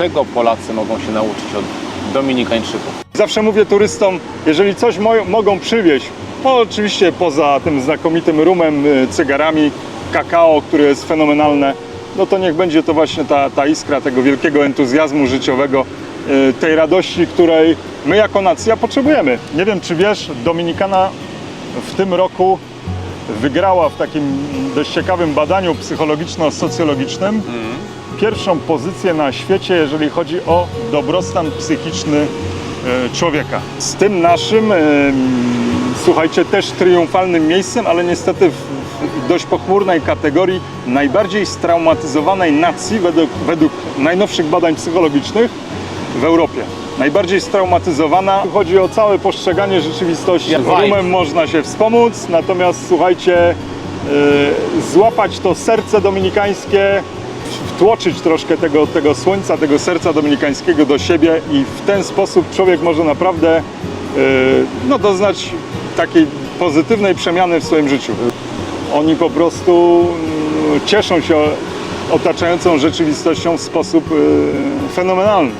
czego Polacy mogą się nauczyć od Dominikańczyków? Zawsze mówię turystom, jeżeli coś mo- mogą przywieźć, no oczywiście poza tym znakomitym rumem, y, cygarami, kakao, które jest fenomenalne, no to niech będzie to właśnie ta, ta iskra tego wielkiego entuzjazmu życiowego, y, tej radości, której my jako nacja potrzebujemy. Nie wiem, czy wiesz, Dominikana w tym roku wygrała w takim dość ciekawym badaniu psychologiczno-socjologicznym pierwszą pozycję na świecie, jeżeli chodzi o dobrostan psychiczny e, człowieka. Z tym naszym, em, słuchajcie, też triumfalnym miejscem, ale niestety w dość pochmurnej kategorii najbardziej straumatyzowanej nacji według, według najnowszych badań psychologicznych w Europie. Najbardziej straumatyzowana. Chodzi o całe postrzeganie rzeczywistości. Rumem można się wspomóc, natomiast słuchajcie, e, złapać to serce dominikańskie, wtłoczyć troszkę tego, tego słońca, tego serca dominikańskiego do siebie i w ten sposób człowiek może naprawdę e, no, doznać takiej pozytywnej przemiany w swoim życiu. Oni po prostu mm, cieszą się otaczającą rzeczywistością w sposób e, fenomenalny.